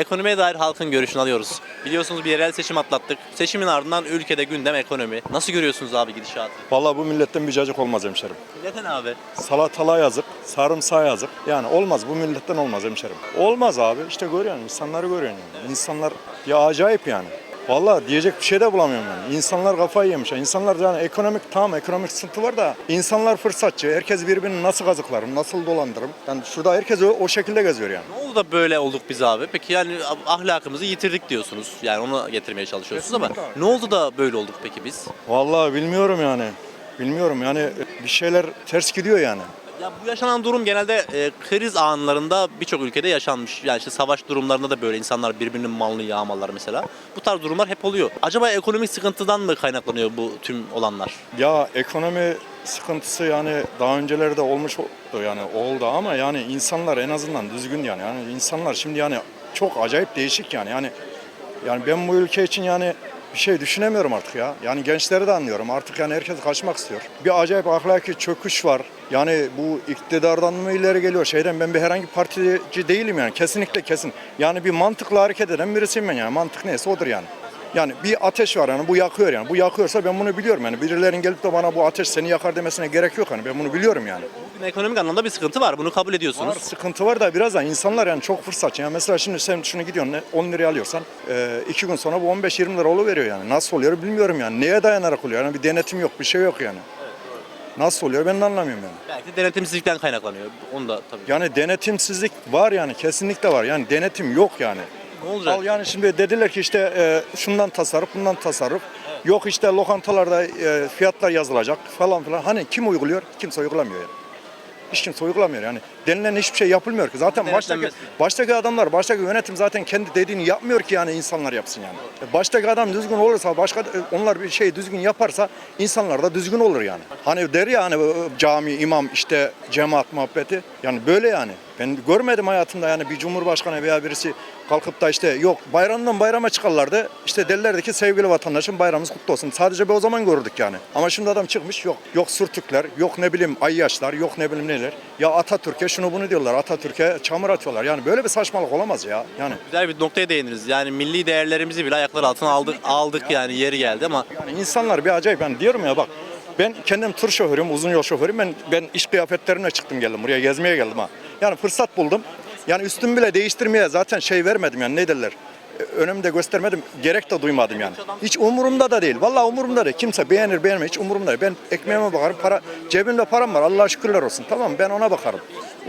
Ekonomiye dair halkın görüşünü alıyoruz. Biliyorsunuz bir yerel seçim atlattık. Seçimin ardından ülkede gündem ekonomi. Nasıl görüyorsunuz abi gidişatı? Vallahi bu milletten bir cacık olmaz hemşerim. Neden abi? Salatalığa yazık, sarımsağa yazık. Yani olmaz bu milletten olmaz hemşerim. Olmaz abi işte görüyorsun insanları görüyorsun yani. İnsanlar ya acayip yani. Vallahi diyecek bir şey de bulamıyorum yani. İnsanlar kafayı yemiş. İnsanlar yani ekonomik tamam ekonomik sıkıntı var da insanlar fırsatçı. Herkes birbirini nasıl kazıklarım, nasıl dolandırırım. Yani şurada herkes o, o şekilde geziyor yani. Ne oldu da böyle olduk biz abi? Peki yani ahlakımızı yitirdik diyorsunuz. Yani onu getirmeye çalışıyorsunuz ama Kesinlikle. ne oldu da böyle olduk peki biz? Vallahi bilmiyorum yani. Bilmiyorum yani bir şeyler ters gidiyor yani. Ya bu yaşanan durum genelde e, kriz anlarında birçok ülkede yaşanmış. Yani işte savaş durumlarında da böyle insanlar birbirinin malını yağmalar mesela. Bu tarz durumlar hep oluyor. Acaba ekonomik sıkıntıdan mı kaynaklanıyor bu tüm olanlar? Ya ekonomi sıkıntısı yani daha öncelerde olmuş yani oldu ama yani insanlar en azından düzgün yani. Yani insanlar şimdi yani çok acayip değişik yani. Yani yani ben bu ülke için yani bir şey düşünemiyorum artık ya. Yani gençleri de anlıyorum. Artık yani herkes kaçmak istiyor. Bir acayip ahlaki çöküş var. Yani bu iktidardan mı ileri geliyor şeyden ben bir herhangi partici değilim yani. Kesinlikle kesin. Yani bir mantıkla hareket eden birisiyim ben yani. Mantık neyse odur yani. Yani bir ateş var yani bu yakıyor yani. Bu yakıyorsa ben bunu biliyorum yani. Birilerinin gelip de bana bu ateş seni yakar demesine gerek yok hani. Ben bunu biliyorum yani. Bugün ekonomik anlamda bir sıkıntı var. Bunu kabul ediyorsunuz. Var, sıkıntı var da biraz da insanlar yani çok fırsatçı. Yani mesela şimdi sen şunu gidiyorsun ne- 10 liraya alıyorsan iki gün sonra bu 15-20 lira veriyor yani. Nasıl oluyor bilmiyorum yani. Neye dayanarak oluyor? Yani bir denetim yok, bir şey yok yani. Nasıl oluyor ben de anlamıyorum yani. Belki de denetimsizlikten kaynaklanıyor. Onu da tabii. Yani denetimsizlik var yani kesinlikle var. Yani denetim yok yani. Ne olacak? Al yani şimdi dediler ki işte e, şundan tasarruf, bundan tasarruf. Yok işte lokantalarda e, fiyatlar yazılacak falan filan. Hani kim uyguluyor? Kimse uygulamıyor yani. Hiç kimse uygulamıyor yani. Denilen hiçbir şey yapılmıyor ki. Zaten baştaki, baştaki adamlar, baştaki yönetim zaten kendi dediğini yapmıyor ki yani insanlar yapsın yani. E, Baştaki adam düzgün olursa, başka e, onlar bir şey düzgün yaparsa insanlar da düzgün olur yani. Hani der ya hani e, cami, imam, işte cemaat muhabbeti. Yani böyle yani. Ben görmedim hayatımda yani bir cumhurbaşkanı veya birisi kalkıp da işte yok bayramdan bayrama çıkarlardı. İşte derlerdi ki sevgili vatandaşım bayramımız kutlu olsun. Sadece bir o zaman gördük yani. Ama şimdi adam çıkmış yok. Yok Sürtükler, yok ne bileyim Ayyaşlar, yok ne bileyim neler. Ya Atatürk'e şunu bunu diyorlar. Atatürk'e çamur atıyorlar. Yani böyle bir saçmalık olamaz ya. Yani Güzel bir noktaya değindiniz. Yani milli değerlerimizi bile ayaklar altına aldık, aldık yani yeri geldi ama Yani insanlar bir acayip. Ben diyorum ya bak ben kendim tur şoförüyüm, uzun yol şoförüyüm. Ben ben iş kıyafetlerimle çıktım geldim buraya gezmeye geldim ha. Yani fırsat buldum. Yani üstümü bile değiştirmeye zaten şey vermedim yani ne derler. e, Önümde göstermedim. Gerek de duymadım yani. Hiç umurumda da değil. Vallahi umurumda değil. Kimse beğenir beğenmez hiç umurumda değil. Ben ekmeğime bakarım. Para, cebimde param var. Allah'a şükürler olsun. Tamam? Ben ona bakarım.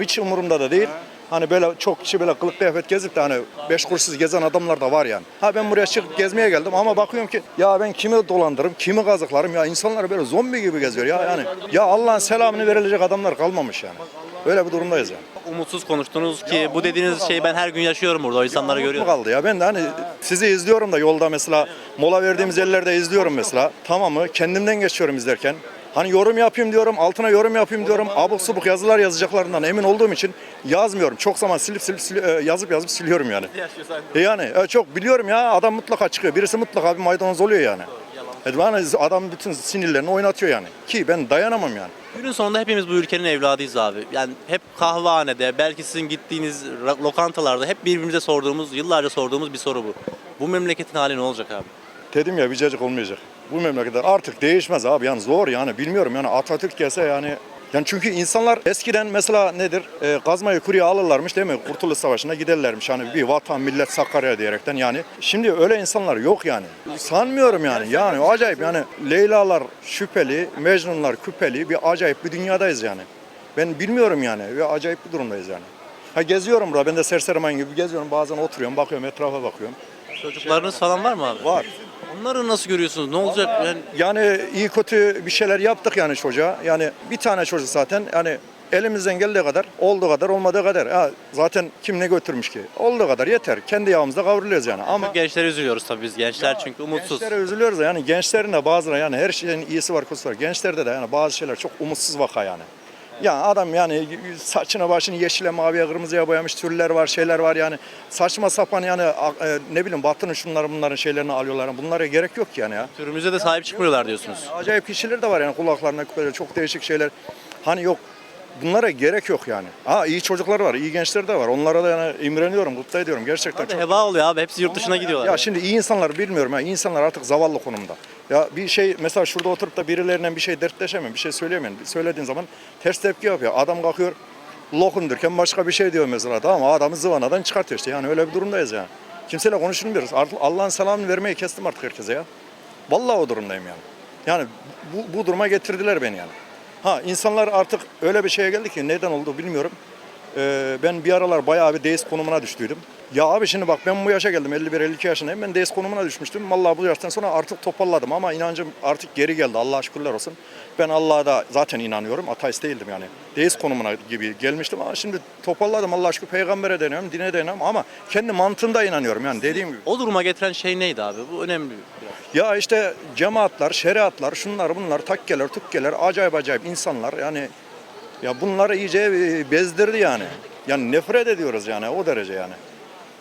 Hiç umurumda da değil. Hani böyle çok kişi böyle kılık kıyafet gezip de hani beş kuruşsuz gezen adamlar da var yani. Ha ben buraya çıkıp gezmeye geldim ama bakıyorum ki ya ben kimi dolandırırım, kimi kazıklarım ya insanlar böyle zombi gibi geziyor ya yani. Ya Allah'ın selamını verilecek adamlar kalmamış yani. Böyle bir durumdayız yani. umutsuz konuştunuz ki bu dediğiniz şeyi ben her gün yaşıyorum burada. O insanları mu görüyorum. kaldı ya ben de hani sizi izliyorum da yolda mesela mola verdiğimiz yerlerde izliyorum mesela. Tamamı kendimden geçiyorum izlerken. Hani yorum yapayım diyorum, altına yorum yapayım diyorum. Abuk subuk yazılar yazacaklarından emin olduğum için yazmıyorum. Çok zaman silip silip sil- e, yazıp yazıp siliyorum yani. E Yani e, çok biliyorum ya adam mutlaka çıkıyor. Birisi mutlaka bir maydanoz oluyor yani. Bana adam bütün sinirlerini oynatıyor yani. Ki ben dayanamam yani. Günün sonunda hepimiz bu ülkenin evladıyız abi. Yani hep kahvehanede, belki sizin gittiğiniz lokantalarda hep birbirimize sorduğumuz, yıllarca sorduğumuz bir soru bu. Bu memleketin hali ne olacak abi? Dedim ya bir cacık olmayacak. Bu memlekette artık değişmez abi. Yani zor yani. Bilmiyorum yani Atatürk gelse yani. Yani çünkü insanlar eskiden mesela nedir? E, kazmayı kuruya alırlarmış değil mi? Kurtuluş Savaşı'na giderlermiş. Hani bir vatan millet Sakarya diyerekten yani. Şimdi öyle insanlar yok yani. Sanmıyorum yani. Yani acayip yani. Leylalar şüpheli Mecnunlar küpeli bir acayip bir dünyadayız yani. Ben bilmiyorum yani. Ve acayip bir durumdayız yani. Ha geziyorum burada. Ben de serseriman gibi geziyorum. Bazen oturuyorum bakıyorum etrafa bakıyorum. Çocuklarınız falan var mı abi? Var. Onları nasıl görüyorsunuz? Ne olacak? Yani Yani iyi kötü bir şeyler yaptık yani çocuğa. Yani bir tane çocuk zaten yani elimizden geldiği kadar, olduğu kadar, olmadığı kadar. Ha, zaten kim ne götürmüş ki? Olduğu kadar yeter. Kendi yağımızda kavruluyoruz yani. Ama gençlere üzülüyoruz tabii biz. Gençler çünkü umutsuz. gençlere üzülüyoruz da yani gençlerin de bazıları yani her şeyin iyisi var kötüsü var. Gençlerde de yani bazı şeyler çok umutsuz vaka yani. Ya adam yani saçını başını yeşile maviye kırmızıya boyamış türler var şeyler var yani saçma sapan yani e, ne bileyim batının şunları bunların şeylerini alıyorlar bunlara gerek yok ki yani ya. Türümüze de sahip çıkmıyorlar diyorsunuz. Acayip kişiler de var yani kulaklarına küpeler çok değişik şeyler. Hani yok bunlara gerek yok yani. Ha iyi çocuklar var, iyi gençler de var. Onlara da yani imreniyorum, mutlu ediyorum. Gerçekten Abi çok heba oluyor abi. Hepsi yurt dışına gidiyorlar. ya şimdi iyi insanlar bilmiyorum ya. iyi insanlar artık zavallı konumda. Ya bir şey mesela şurada oturup da birilerinden bir şey dertleşemem, bir şey söyleyemem. Söylediğin zaman ters tepki yapıyor. Adam kalkıyor lokum derken başka bir şey diyor mesela tamam mı? Adamı zıvanadan çıkartıyor işte. Yani öyle bir durumdayız yani. Kimseyle konuşulmuyoruz. Allah'ın selamını vermeyi kestim artık herkese ya. Vallahi o durumdayım yani. Yani bu, bu duruma getirdiler beni yani. Ha insanlar artık öyle bir şeye geldi ki neden oldu bilmiyorum. Ee, ben bir aralar bayağı bir deist konumuna düştüydüm. Ya abi şimdi bak ben bu yaşa geldim 51-52 yaşındayım. Ben deist konumuna düşmüştüm. Vallahi bu yaştan sonra artık toparladım ama inancım artık geri geldi. Allah'a şükürler olsun. Ben Allah'a da zaten inanıyorum. Ateist değildim yani. Deist konumuna gibi gelmiştim ama şimdi toparladım. Allah'a şükür peygambere de inanıyorum, dine de inanıyorum ama kendi mantığımda inanıyorum yani dediğim gibi. O duruma getiren şey neydi abi? Bu önemli. Ya işte cemaatler, şeriatlar, şunlar bunlar, takkeler, tukkeler, acayip acayip insanlar yani ya bunları iyice e, bezdirdi yani. Yani nefret ediyoruz yani o derece yani.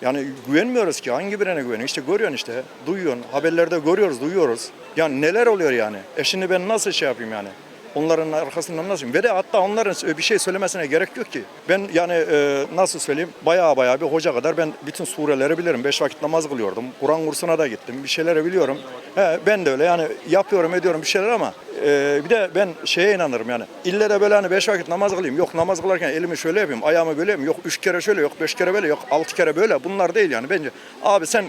Yani güvenmiyoruz ki hangi birine güveniyor? İşte görüyorsun işte, duyuyorsun, haberlerde görüyoruz, duyuyoruz. Yani neler oluyor yani? E şimdi ben nasıl şey yapayım yani? Onların arkasından nasıl? Ve de hatta onların bir şey söylemesine gerek yok ki. Ben yani e, nasıl söyleyeyim? Bayağı bayağı bir hoca kadar ben bütün sureleri bilirim. Beş vakit namaz kılıyordum. Kur'an kursuna da gittim. Bir şeyleri biliyorum. He, ben de öyle yani yapıyorum ediyorum bir şeyler ama e, bir de ben şeye inanırım yani. İlle de böyle hani beş vakit namaz kılayım. Yok namaz kılarken elimi şöyle yapayım, ayağımı böyle yapayım. Yok üç kere şöyle, yok beş kere böyle, yok altı kere böyle. Bunlar değil yani bence. Abi sen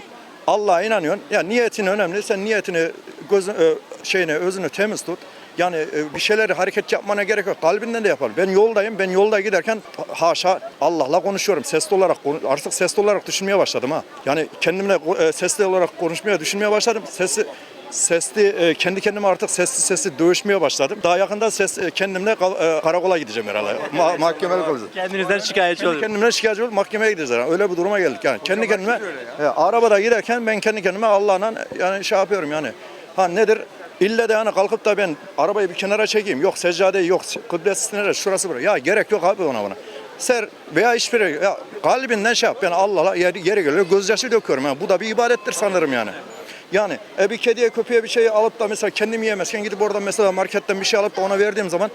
Allah'a inanıyorsun. Ya niyetin önemli. Sen niyetini gözü, e, şeyini özünü temiz tut. Yani e, bir şeyleri hareket yapmana gerek yok. Kalbinden de yapalım. Ben yoldayım. Ben yolda giderken haşa Allah'la konuşuyorum. Sesli olarak artık sesli olarak düşünmeye başladım ha. Yani kendimle e, sesli olarak konuşmaya, düşünmeye başladım. Sesli sesli e, kendi kendime artık sesli sesli dövüşmeye başladım. Daha yakında ses kendimle karakola gideceğim herhalde. Ma- mahkemelik olacağım. Kendinizden şikayetçi Kendi kendimle şikayetçi olup mahkemeye gideceğiz. Öyle bir duruma geldik yani. kendi kendime e, arabada giderken ben kendi kendime Allah'la yani şey yapıyorum yani. Ha nedir? İlle de yani kalkıp da ben arabayı bir kenara çekeyim. Yok seccadeyi yok. Kıblesi neresi? Şurası burası. Ya gerek yok abi ona buna. Ser veya hiçbir ya kalbinden şey yap. Ben Allah'a yeri, yeri geliyor gözyaşı döküyorum. Yani. Bu da bir ibadettir sanırım yani. Yani e, bir kediye köpeğe bir şey alıp da mesela kendim yiyemezken gidip oradan mesela marketten bir şey alıp da ona verdiğim zaman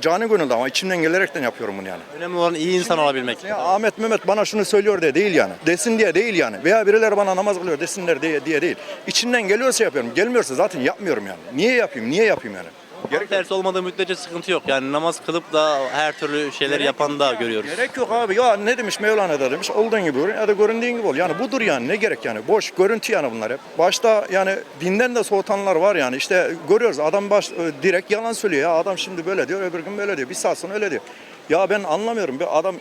canı gönülde ama içimden gelerekten yapıyorum bunu yani. Önemli olan iyi insan olabilmek. Ya Ahmet Mehmet bana şunu söylüyor diye değil yani. Desin diye değil yani. Veya birileri bana namaz kılıyor desinler diye, diye değil. İçinden geliyorsa yapıyorum. Gelmiyorsa zaten yapmıyorum yani. Niye yapayım? Niye yapayım yani? Gerek tersi olmadığı müddetçe sıkıntı yok. Yani namaz kılıp da her türlü şeyleri yapan da görüyoruz. Gerek yok abi. Ya ne demiş Mevlana da demiş. Olduğun gibi ol ya da göründüğün gibi ol. Yani budur yani. Ne gerek yani? Boş görüntü yani bunlar hep. Başta yani dinden de soğutanlar var yani. İşte görüyoruz adam baş, e, direkt yalan söylüyor. Ya adam şimdi böyle diyor öbür gün böyle diyor. Bir saat sonra öyle diyor. Ya ben anlamıyorum. Bir adam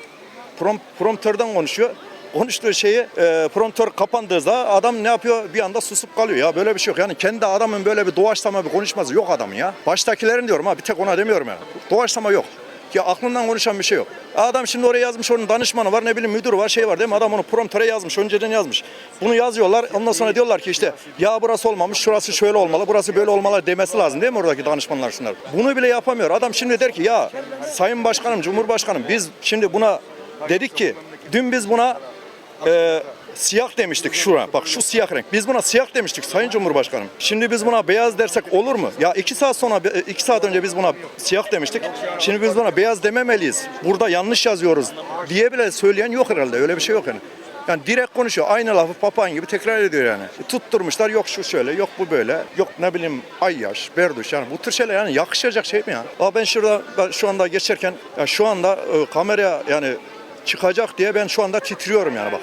prom, promptörden konuşuyor. Konuştuğu şeyi e, promptör kapandığı zaman adam ne yapıyor? Bir anda susup kalıyor. Ya böyle bir şey yok. Yani kendi adamın böyle bir doğaçlama bir konuşması yok adamın ya. Baştakilerin diyorum ha bir tek ona demiyorum yani. Doğaçlama yok. Ya aklından konuşan bir şey yok. Adam şimdi oraya yazmış onun danışmanı var ne bileyim müdürü var şey var değil mi? Adam onu promptöre yazmış önceden yazmış. Bunu yazıyorlar ondan sonra diyorlar ki işte ya burası olmamış şurası şöyle olmalı burası böyle olmalı demesi lazım değil mi oradaki danışmanlar şunlar. Bunu bile yapamıyor. Adam şimdi der ki ya sayın başkanım cumhurbaşkanım biz şimdi buna dedik ki dün biz buna e, siyah demiştik şura. Bak şu siyah renk. Biz buna siyah demiştik Sayın Cumhurbaşkanım. Şimdi biz buna beyaz dersek olur mu? Ya iki saat sonra, iki saat önce biz buna siyah demiştik. Şimdi biz buna beyaz dememeliyiz. Burada yanlış yazıyoruz diye bile söyleyen yok herhalde. Öyle bir şey yok yani. Yani direkt konuşuyor. Aynı lafı papağan gibi tekrar ediyor yani. Tutturmuşlar yok şu şöyle, yok bu böyle, yok ne bileyim ayyaş, berduş yani bu tür şeyler yani yakışacak şey mi ya? Aa ben şurada ben şu anda geçerken ya şu anda e, kameraya yani çıkacak diye ben şu anda titriyorum yani bak.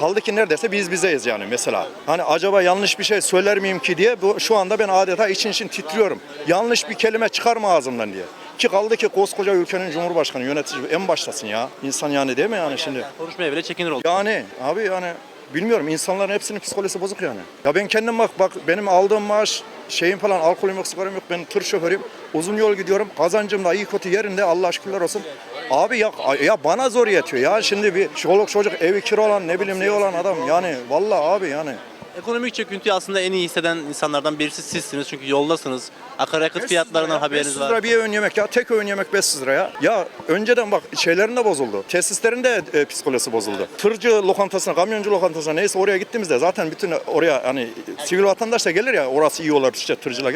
Kaldı ki neredeyse biz bizeyiz yani mesela. Hani acaba yanlış bir şey söyler miyim ki diye bu, şu anda ben adeta için için titriyorum. Yanlış bir kelime çıkar mı ağzımdan diye. Ki kaldı ki koskoca ülkenin cumhurbaşkanı, yönetici en baştasın ya. İnsan yani değil mi yani şimdi? Konuşmaya bile çekinir oldu. Yani abi yani bilmiyorum insanların hepsinin psikolojisi bozuk yani. Ya ben kendim bak bak benim aldığım maaş şeyim falan alkolüm yok sigaram yok ben tır şoförüyüm. Uzun yol gidiyorum kazancım da iyi kötü yerinde Allah şükürler olsun. Abi ya, ya bana zor yetiyor ya şimdi bir çoluk çocuk evi kira olan ne bileyim ne olan adam yani vallahi abi yani. Ekonomik çöküntüyü aslında en iyi hisseden insanlardan birisi sizsiniz. Çünkü yoldasınız. Akaryakıt fiyatlarından haberiniz 500 var. lira bir öğün yemek ya. Tek öğün yemek 500 lira ya. Ya önceden bak şeylerin de bozuldu. Tesislerin de e, psikolojisi bozuldu. Tırcı lokantasına, kamyoncu lokantasına neyse oraya gittiğimizde zaten bütün oraya hani sivil vatandaş da gelir ya orası iyi olur işte tırcılar.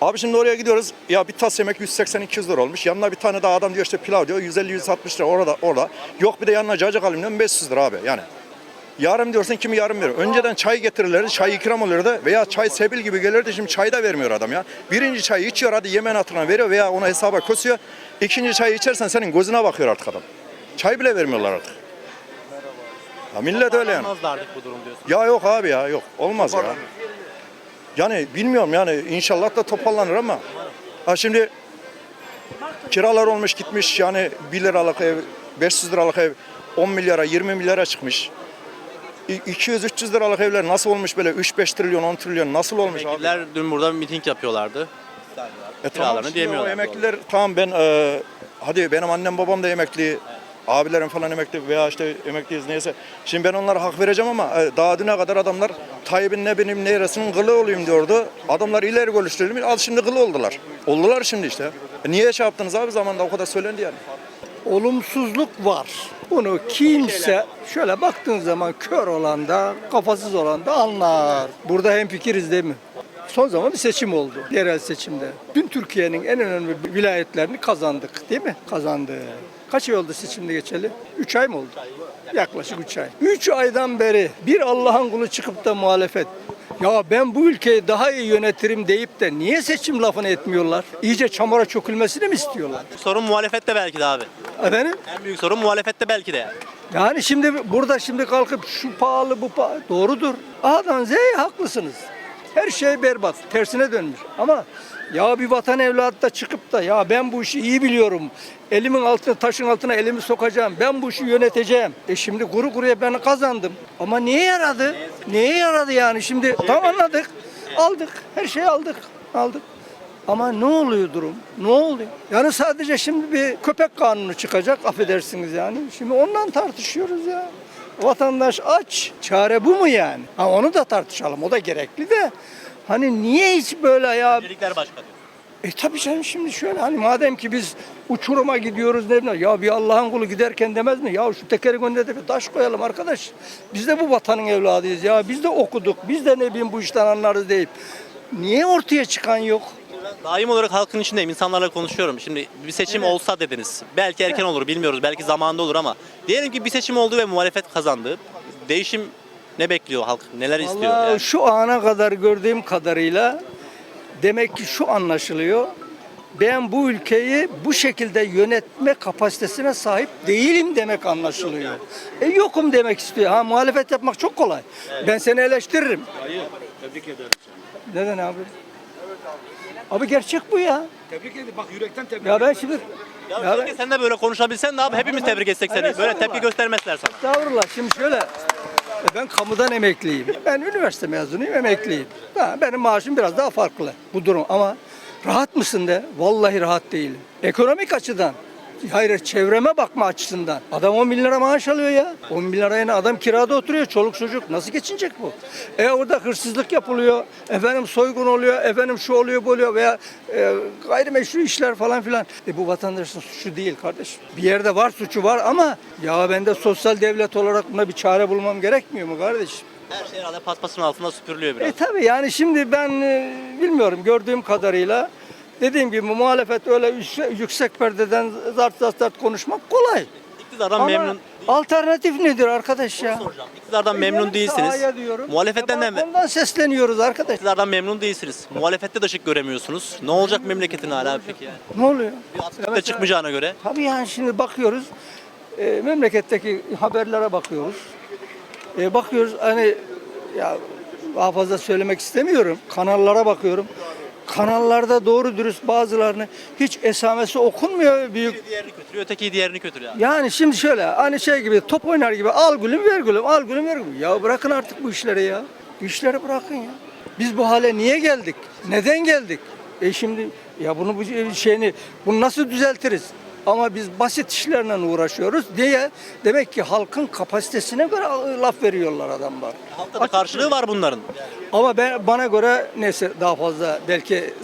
Abi şimdi oraya gidiyoruz. Ya bir tas yemek 180-200 lira olmuş. Yanına bir tane daha adam diyor işte pilav diyor 150-160 lira orada orada. Yok bir de yanına cacık alayım diyorum 500 lira abi yani. Yarım diyorsun kimi yarım veriyor. Önceden çay getirirlerdi, çay ikram oluyordu veya çay sebil gibi gelirdi. Şimdi çay da vermiyor adam ya. Birinci çayı içiyor hadi yemeğin hatırına veriyor veya ona hesaba kosuyor. İkinci çayı içersen senin gözüne bakıyor artık adam. Çay bile vermiyorlar artık. Ya millet öyle yani. Bu durum diyorsun. Ya yok abi ya yok. Olmaz ya. Yani bilmiyorum yani inşallah da toparlanır ama. Ha şimdi kiralar olmuş gitmiş yani 1 liralık ev, 500 liralık ev 10 milyara 20 milyara çıkmış. 200-300 liralık evler nasıl olmuş böyle 3-5 trilyon 10 trilyon nasıl olmuş abi? Emekliler dün burada bir miting yapıyorlardı. E Kiralarını tamam diyemiyorlar. emekliler tamam ben e, hadi benim annem babam da emekli. Abilerim falan emekli veya işte emekliyiz neyse. Şimdi ben onlara hak vereceğim ama e, daha düne kadar adamlar Tayyip'in ne benim neresinin kılı olayım diyordu. Adamlar ileri görüşlüydü. Al şimdi kılı oldular. Oldular şimdi işte. E, niye şey yaptınız abi zamanda o kadar söylendi yani. olumsuzluk var. Bunu kimse şöyle baktığın zaman kör olan da kafasız olan da anlar. Burada hemfikiriz değil mi? Son zaman bir seçim oldu. Yerel seçimde. Dün Türkiye'nin en önemli vilayetlerini kazandık değil mi? Kazandı. Kaç ay oldu seçimde geçeli? 3 ay mı oldu? Yaklaşık 3 ay. 3 aydan beri bir Allah'ın kulu çıkıp da muhalefet ya ben bu ülkeyi daha iyi yönetirim deyip de niye seçim lafını etmiyorlar? İyice çamura çökülmesini mi istiyorlar? Sorun muhalefette belki de abi. Efendim? En büyük sorun muhalefette belki de yani. Yani şimdi burada şimdi kalkıp şu pahalı bu pahalı doğrudur. A'dan Z'ye haklısınız. Her şey berbat, tersine dönmüş. Ama ya bir vatan evladı da çıkıp da ya ben bu işi iyi biliyorum. Elimin altına, taşın altına elimi sokacağım. Ben bu işi yöneteceğim. E şimdi kuru kuruya ben kazandım. Ama niye yaradı? Neye yaradı yani? Şimdi tam anladık. Aldık. Her şeyi aldık. Aldık. Ama ne oluyor durum? Ne oluyor? Yani sadece şimdi bir köpek kanunu çıkacak affedersiniz yani. Şimdi ondan tartışıyoruz ya. Vatandaş aç. Çare bu mu yani? Ha onu da tartışalım. O da gerekli de. Hani niye hiç böyle ya? Öncelikler başka diyor. E tabii canım şimdi şöyle hani madem ki biz uçuruma gidiyoruz ne bileyim ya bir Allah'ın kulu giderken demez mi? Ya şu tekerin önüne de bir taş koyalım arkadaş. Biz de bu vatanın evladıyız ya. Biz de okuduk. Biz de ne bileyim bu işten anlarız deyip. Niye ortaya çıkan yok? Daim olarak halkın içindeyim. insanlarla konuşuyorum. Şimdi bir seçim olsa dediniz. Belki erken olur bilmiyoruz. Belki zamanında olur ama diyelim ki bir seçim oldu ve muhalefet kazandı. Değişim ne bekliyor halk? Neler istiyor? Vallahi Yani? şu ana kadar gördüğüm kadarıyla demek ki şu anlaşılıyor. Ben bu ülkeyi bu şekilde yönetme kapasitesine sahip değilim demek anlaşılıyor. E yokum demek istiyor. Ha muhalefet yapmak çok kolay. Ben seni eleştiririm. Hayır, tebrik ederim seni. Neden abi? Abi gerçek bu ya. Tebrik ederim. Bak yürekten tebrik Ya ben şimdi Ya, ya keşke sen de böyle konuşabilsen de abi hepimiz tebrik etsek seni. Evet, Böyle estağfurullah. tepki göstermezler sana. Estağfurullah. Şimdi şöyle. Ben kamudan emekliyim. Ben üniversite mezunuyum, emekliyim. Ha, benim maaşım biraz daha farklı bu durum ama rahat mısın de? Vallahi rahat değilim. Ekonomik açıdan. Hayır çevreme bakma açısından. Adam 10 bin lira maaş alıyor ya. 10 bin liraya adam kirada oturuyor. Çoluk çocuk. Nasıl geçinecek bu? E orada hırsızlık yapılıyor. Efendim soygun oluyor. Efendim şu oluyor bu oluyor. Veya e, gayrimeşru işler falan filan. E bu vatandaşın suçu değil kardeşim. Bir yerde var suçu var ama ya ben de sosyal devlet olarak buna bir çare bulmam gerekmiyor mu kardeşim? Her şey herhalde paspasın altında süpürülüyor biraz. E tabi yani şimdi ben e, bilmiyorum gördüğüm kadarıyla dediğim gibi muhalefet öyle yüksek, yüksek perdeden zart zart zart konuşmak kolay. İktidardan Ama memnun alternatif nedir arkadaş ya? soracağım. İktidardan memnun değilsiniz. sahaya diyorum. Muhalefetten de balkondan sesleniyoruz arkadaş. İktidardan memnun değilsiniz. Muhalefette de ışık göremiyorsunuz. Ne olacak memleketin hala abi peki yani? Ne oluyor? Da çıkmayacağına göre. Tabii yani şimdi bakıyoruz, e, memleketteki haberlere bakıyoruz. E, bakıyoruz hani ya daha fazla söylemek istemiyorum. Kanallara bakıyorum. Kanallarda doğru dürüst bazılarını hiç esamesi okunmuyor büyük. Biri diğerini kötülüyor, öteki diğerini kötülüyor. abi. Yani şimdi şöyle hani şey gibi top oynar gibi al gülüm ver gülüm al gülüm ver gülüm. Ya bırakın artık bu işleri ya. İşleri bırakın ya. Biz bu hale niye geldik? Neden geldik? E şimdi ya bunu bu şeyini bunu nasıl düzeltiriz? Ama biz basit işlerle uğraşıyoruz diye demek ki halkın kapasitesine göre laf veriyorlar adamlar. Halkta da karşılığı var bunların. Ama ben bana göre neyse daha fazla belki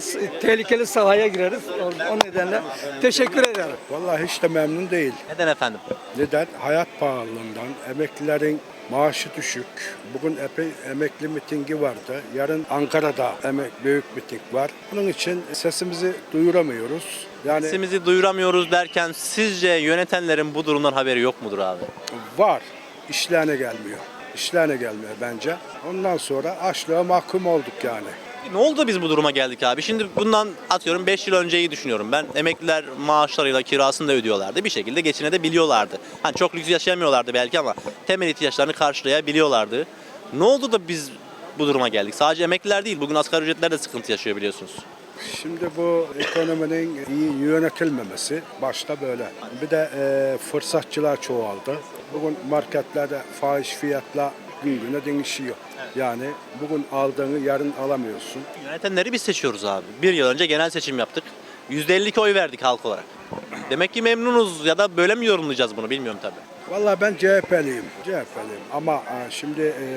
tehlikeli sahaya gireriz. O, o nedenle teşekkür ederim. ederim. Vallahi hiç de memnun değil. Neden efendim? Neden? Hayat pahalılığından, emeklilerin maaşı düşük. Bugün epey emekli mitingi vardı. Yarın Ankara'da emek, büyük miting var. Bunun için sesimizi duyuramıyoruz. Yani Sesimizi duyuramıyoruz derken sizce yönetenlerin bu durumdan haberi yok mudur abi? var, işlerine gelmiyor. İşlerine gelmiyor bence. Ondan sonra açlığa mahkum olduk yani. Ne oldu da biz bu duruma geldik abi? Şimdi bundan atıyorum 5 yıl önceyi düşünüyorum ben. Emekliler maaşlarıyla kirasını da ödüyorlardı. Bir şekilde geçinebiliyorlardı. Hani çok lüks yaşayamıyorlardı belki ama temel ihtiyaçlarını karşılayabiliyorlardı. Ne oldu da biz bu duruma geldik? Sadece emekliler değil, bugün asgari ücretler de sıkıntı yaşıyor biliyorsunuz. Şimdi bu ekonominin iyi yönetilmemesi başta böyle. Bir de e, fırsatçılar çoğaldı. Bugün marketlerde fahiş fiyatla gün güne değişiyor. Yani bugün aldığını yarın alamıyorsun. Yönetenleri biz seçiyoruz abi. Bir yıl önce genel seçim yaptık. %52 oy verdik halk olarak. Demek ki memnunuz ya da böyle mi yorumlayacağız bunu bilmiyorum tabii. Vallahi ben CHP'liyim. CHP'liyim ama e, şimdi e,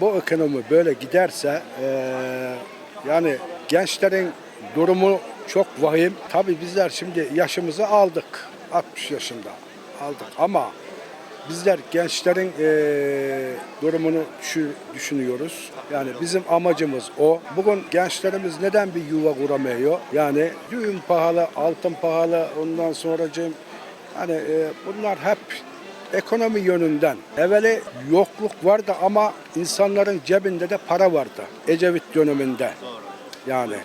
bu ekonomi böyle giderse e, yani gençlerin durumu çok vahim. Tabii bizler şimdi yaşımızı aldık. 60 yaşında aldık ama bizler gençlerin e, durumunu düşü- düşünüyoruz. Yani bizim amacımız o. Bugün gençlerimiz neden bir yuva kuramıyor? Yani düğün pahalı, altın pahalı, ondan sonracığım yani e, bunlar hep ekonomi yönünden. Evveli yokluk vardı ama insanların cebinde de para vardı. Ecevit döneminde. Yani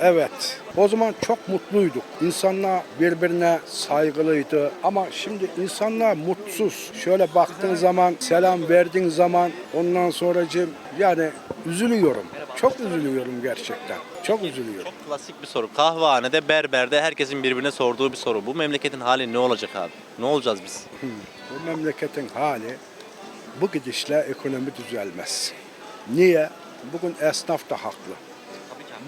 evet. O zaman çok mutluyduk. İnsanlar birbirine saygılıydı. Ama şimdi insanlar mutsuz. Şöyle baktığın zaman, selam verdiğin zaman ondan sonracığım yani üzülüyorum. Çok üzülüyorum gerçekten. Çok üzülüyorum. Çok klasik bir soru. Kahvehanede, berberde herkesin birbirine sorduğu bir soru. Bu memleketin hali ne olacak abi? Ne olacağız biz? Bu memleketin hali bu gidişle ekonomi düzelmez. Niye? Bugün esnaf da haklı.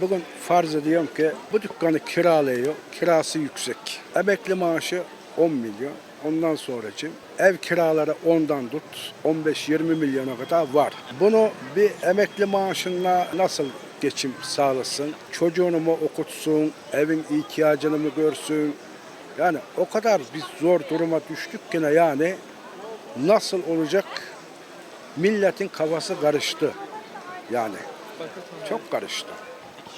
Bugün farz ediyorum ki bu dükkanı kiralıyor, kirası yüksek. Emekli maaşı 10 milyon. Ondan sonracı ev kiraları ondan tut 15-20 milyona kadar var. Bunu bir emekli maaşınla nasıl geçim sağlasın? Çocuğunu mu okutsun? Evin ihtiyacını mı görsün? Yani o kadar biz zor duruma düştük ki ne yani nasıl olacak? Milletin kafası karıştı. Yani çok karıştı.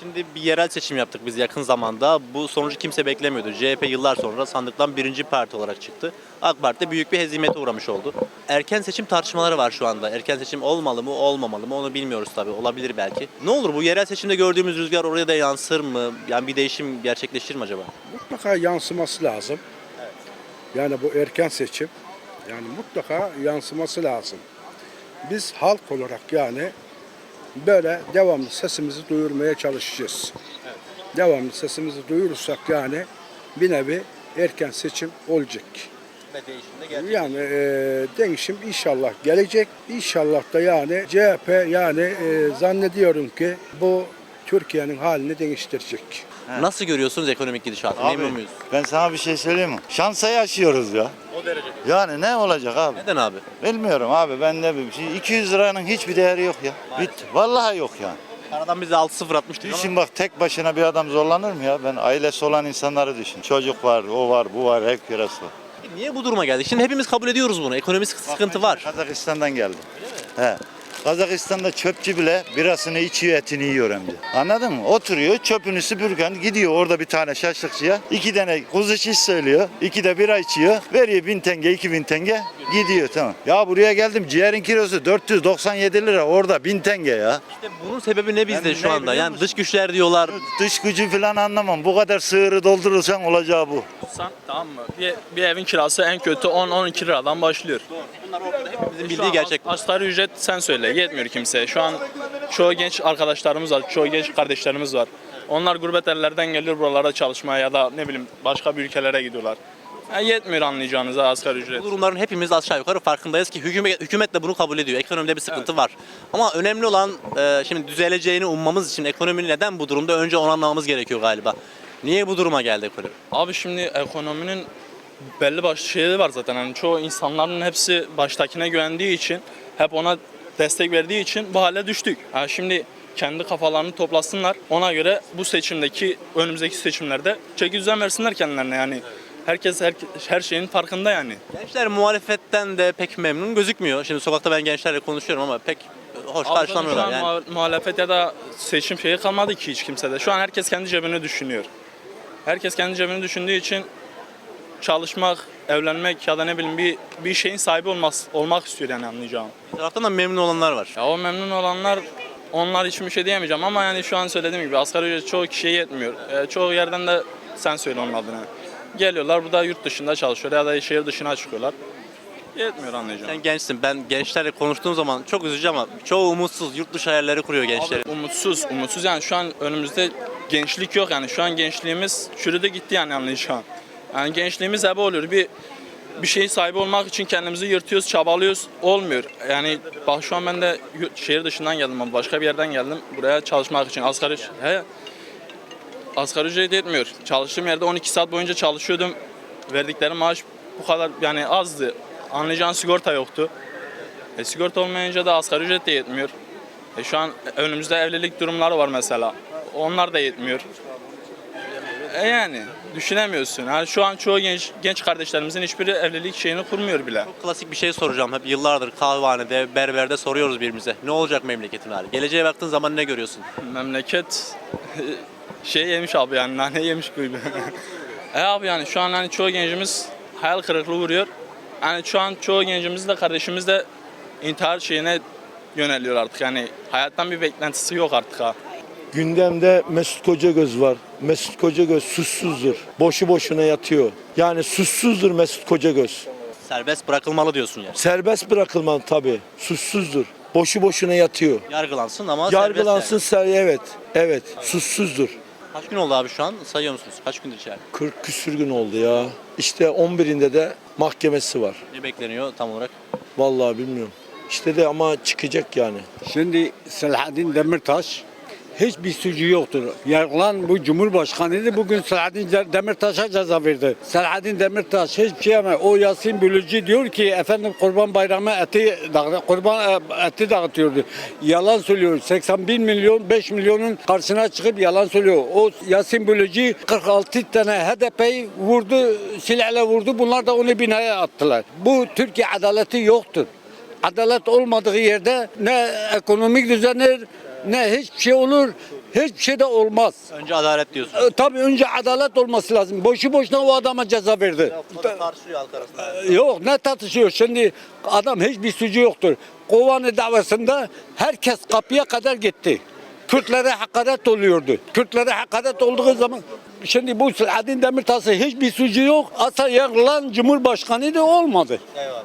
Şimdi bir yerel seçim yaptık biz yakın zamanda. Bu sonucu kimse beklemiyordu. CHP yıllar sonra sandıktan birinci parti olarak çıktı. AK Parti de büyük bir hezimete uğramış oldu. Erken seçim tartışmaları var şu anda. Erken seçim olmalı mı olmamalı mı onu bilmiyoruz tabii. Olabilir belki. Ne olur bu yerel seçimde gördüğümüz rüzgar oraya da yansır mı? Yani bir değişim gerçekleşir mi acaba? Mutlaka yansıması lazım. Yani bu erken seçim yani mutlaka yansıması lazım. Biz halk olarak yani böyle devamlı sesimizi duyurmaya çalışacağız. Devamlı sesimizi duyurursak yani bir nevi erken seçim olacak. Ve değişim de Yani e, değişim inşallah gelecek. İnşallah da yani CHP yani e, zannediyorum ki bu Türkiye'nin halini değiştirecek. Nasıl görüyorsunuz ekonomik gidişatı? Abi, Memnun muyuz? Ben sana bir şey söyleyeyim mi? Şansa yaşıyoruz ya. O derece. Yani ne olacak abi? Neden abi? Bilmiyorum abi ben ne bileyim. Şimdi 200 liranın hiçbir değeri yok ya. Bit. Vallahi yok yani. Aradan bize 6-0 atmıştık ama Düşün bak tek başına bir adam zorlanır mı ya? Ben ailesi olan insanları düşün. Çocuk var, o var, bu var, ev kirası var. niye bu duruma geldik? Şimdi hepimiz kabul ediyoruz bunu. Ekonomik sıkıntı var. Kazakistan'dan geldim. He. Kazakistan'da çöpçü bile birasını içiyor, etini yiyor hem de. Anladın mı? Oturuyor, çöpünü süpürgen gidiyor orada bir tane şaşlıkçıya. iki tane kuzu şiş söylüyor. iki de bira içiyor. Veriyor bin tenge, iki bin tenge. Gidiyor tamam. Ya buraya geldim ciğerin kilosu 497 lira orada bin tenge ya. İşte bunun sebebi ne bizde Ben şu ne anda? biliyor Yani musun? dış güçler diyorlar. Dış gücü falan anlamam. Bu kadar sığırı doldurursan olacağı bu. Sen tamam mı? Bir, bir evin kirası en kötü 10-12 liradan başlıyor. Bunlar ortada hepimizin bildiği gerçek. as- Asgari ücret sen söyle yetmiyor kimseye. Şu an çoğu genç arkadaşlarımız var, çoğu genç kardeşlerimiz var. Onlar gurbet ellerden geliyor buralarda çalışmaya ya da ne bileyim başka bir ülkelere gidiyorlar. Ya yetmiyor anlayacağınız ha asgari ücret. Bu durumların hepimiz aşağı yukarı farkındayız ki hükümet, hükümet de bunu kabul ediyor. Ekonomide bir sıkıntı var. Ama önemli olan e, şimdi düzeleceğini ummamız için ekonomi neden bu durumda önce onu anlamamız gerekiyor galiba. Niye bu duruma geldi ekonomi? Abi şimdi ekonominin belli başlı şeyleri var zaten. Yani çoğu insanların hepsi baştakine güvendiği için hep ona destek verdiği için bu hale düştük. Ha şimdi kendi kafalarını toplasınlar. Ona göre bu seçimdeki önümüzdeki seçimlerde çeki düzen versinler kendilerine yani. Herkes her, her şeyin farkında yani. Gençler muhalefetten de pek memnun gözükmüyor. Şimdi sokakta ben gençlerle konuşuyorum ama pek hoş Avrupa'da karşılamıyorlar. an Yani. muha- muhalefet ya da seçim şeyi kalmadı ki hiç kimsede. Şu an herkes kendi cebini düşünüyor. Herkes kendi cebini düşündüğü için çalışmak, evlenmek ya da ne bileyim bir bir şeyin sahibi olmak olmak istiyor yani anlayacağım. Bir taraftan da memnun olanlar var. Ya o memnun olanlar onlar için bir şey diyemeyeceğim ama yani şu an söylediğim gibi asgari ücret çoğu kişiye yetmiyor. Ee, çoğu yerden de sen söyle onun adına. Geliyorlar burada yurt dışında çalışıyor ya da şehir dışına çıkıyorlar. Yetmiyor anlayacağım. Sen gençsin. Ben gençlerle konuştuğum zaman çok üzücü ama çoğu umutsuz. Yurt dışı hayalleri kuruyor gençler. Abi umutsuz, umutsuz yani şu an önümüzde gençlik yok yani şu an gençliğimiz çürüdü gitti yani anlayacağım. Yani gençliğimiz hebe oluyor. Bir bir şeyin sahibi olmak için kendimizi yırtıyoruz, çabalıyoruz. Olmuyor. Yani bak şu an ben de şehir dışından geldim ama başka bir yerden geldim. Buraya çalışmak için asgari he, asgari ücret yetmiyor. Çalıştığım yerde 12 saat boyunca çalışıyordum. Verdikleri maaş bu kadar yani azdı. Anlayacağın sigorta yoktu. E, sigorta olmayınca da asgari ücret de yetmiyor. E, şu an önümüzde evlilik durumları var mesela. Onlar da yetmiyor. E yani düşünemiyorsun. Yani şu an çoğu genç genç kardeşlerimizin hiçbiri evlilik şeyini kurmuyor bile. Klasik bir şey soracağım. Hep yıllardır kahvehanede, berberde soruyoruz birbirimize. Ne olacak memleketin hali? Geleceğe baktığın zaman ne görüyorsun? Memleket şey yemiş abi yani nane yemiş gibi. e abi yani şu an hani çoğu gencimiz hayal kırıklığı vuruyor. Yani şu an çoğu gencimiz de kardeşimiz de intihar şeyine yöneliyor artık. Yani hayattan bir beklentisi yok artık ha. Gündemde Mesut Kocagöz var. Mesut Kocagöz suçsuzdur. Boşu boşuna yatıyor. Yani suçsuzdur Mesut Kocagöz. Serbest bırakılmalı diyorsun yani. Serbest bırakılmalı tabii. Suçsuzdur. Boşu boşuna yatıyor. Yargılansın ama Yargılansın serbest ser evet. Evet. Suçsuzdur. yani. Kaç gün oldu abi şu an? Sayıyor musunuz? Kaç gündür içeride? 40 küsür gün oldu ya. İşte 11'inde de mahkemesi var. Ne bekleniyor tam olarak? Vallahi bilmiyorum. İşte de ama çıkacak yani. Şimdi Selahattin Demirtaş hiçbir suçu yoktur. Yargılan bu Cumhurbaşkanıydı. Bugün Selahattin Demirtaş'a ceza verdi. Selahattin Demirtaş hiçbir şey yapmıyor. O Yasin Bülücü diyor ki efendim Kurban Bayramı eti kurban e, eti dağıtıyordu. Yalan söylüyor. 81 milyon 5 milyonun karşısına çıkıp yalan söylüyor. O Yasin Bülücü 46 tane HDP'yi vurdu, silahla vurdu. Bunlar da onu binaya attılar. Bu Türkiye adaleti yoktur. Adalet olmadığı yerde ne ekonomik düzenir ne hiçbir şey olur. Hiçbir şey de olmaz. Önce adalet diyorsun. E, tabii önce adalet olması lazım. Boşu boşuna o adama ceza verdi. Halk arasında. Yok ne tartışıyor şimdi adam hiçbir suçu yoktur. Kovanı davasında herkes kapıya kadar gitti. Kürtlere hakaret oluyordu. Kürtlere hakaret olduğu zaman şimdi bu Selahattin Demirtaş'ın hiçbir suçu yok. Asla yargılan Cumhurbaşkanı da olmadı.